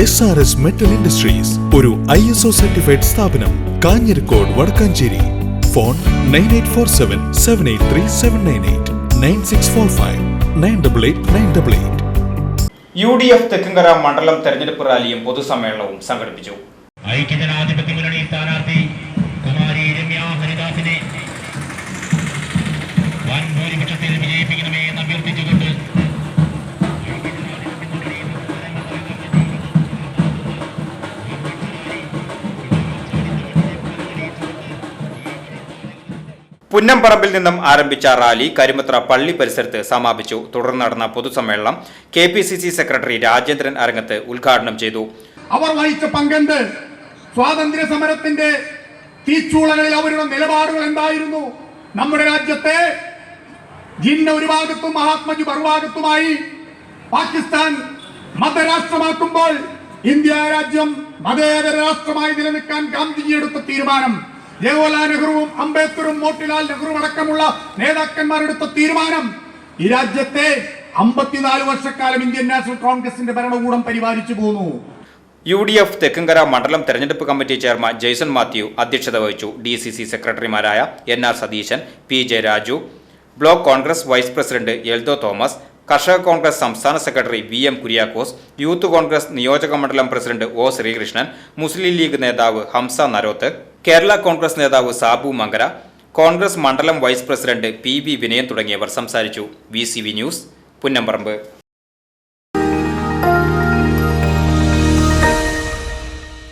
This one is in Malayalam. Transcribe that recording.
S R S metal industries ഒരു ഐ എസ് ഒ സർട്ടിഫൈഡ് സ്ഥാപനം Kanjirakode Vadakkanchery. Phone nine eight four seven seven eight three seven nine eight nine six four five nine double eight nine double eight U D F Thekkumkara മണ്ഡലം തെരഞ്ഞെടുപ്പ് റാലിയും പൊതുസമ്മേളനവും സംഘടിപ്പിച്ചു. ഐക്യജനാധിപത്യ മുന്നണി സ്ഥാനാർത്ഥി കുമാരി രമ്യ ഹരിദാസിനെ പുന്നംപറമ്പിൽ നിന്നും ആരംഭിച്ച റാലി കരിമത്ര പള്ളി പരിസരത്ത് സമാപിച്ചു. തുടർന്ന് നടന്ന പൊതുസമ്മേളനം K P C C secretary Rajendran Arangath ഉദ്ഘാടനം ചെയ്തു. അവർ വഹിച്ച പങ്കെന്ത്? സ്വാതന്ത്ര്യ സമരത്തിന്റെ തീച്ചൂളകളിൽ അവരുടെ നിലപാടുകൾ എന്തായിരുന്നു? നമ്മുടെ രാജ്യത്തെ ജിന്ന ഒരു ഭാഗത്തും മഹാത്മജി മറുഭാഗത്തുമായി പാകിസ്ഥാൻ മതരാഷ്ട്രമാക്കുമ്പോൾ ഇന്ത്യ രാജ്യം മതേതര രാഷ്ട്രമായി നിലനിൽക്കാൻ ഗാന്ധിജി എടുത്ത തീരുമാനം. ജവഹർലാൽ നെഹ്റുവും അംബേദ്കറും മോട്ടിലാൽ നെഹ്റുവും അടക്കമുള്ള നേതാക്കന്മാരെടുത്ത തീരുമാനം ഈ രാജ്യത്തെ അമ്പത്തിനാല് വർഷക്കാലം ഇന്ത്യൻ നാഷണൽ കോൺഗ്രസിന്റെ ഭരണകൂടം പരിപാലിച്ചു പോന്നു. യു ഡി എഫ് തെക്കുംകര മണ്ഡലം തെരഞ്ഞെടുപ്പ് കമ്മിറ്റി ചെയർമാൻ ജെയ്സൺ മാത്യു അധ്യക്ഷത വഹിച്ചു. ഡി സി സി സെക്രട്ടറിമാരായ N R Satheesan P J Raju block Congress vice president Eldho Thomas കർഷക കോൺഗ്രസ് സംസ്ഥാന secretary V M Kuriakose youth Congress നിയോജക മണ്ഡലം പ്രസിഡന്റ് ഒ ശ്രീകൃഷ്ണൻ മുസ്ലിം ലീഗ് നേതാവ് ഹംസ നരോത്ത് കേരള കോൺഗ്രസ് നേതാവ് സാബു മങ്കര കോൺഗ്രസ് മണ്ഡലം വൈസ് പ്രസിഡന്റ് പി വിനയൻ തുടങ്ങിയവർ സംസാരിച്ചു. V news Punnamparamb.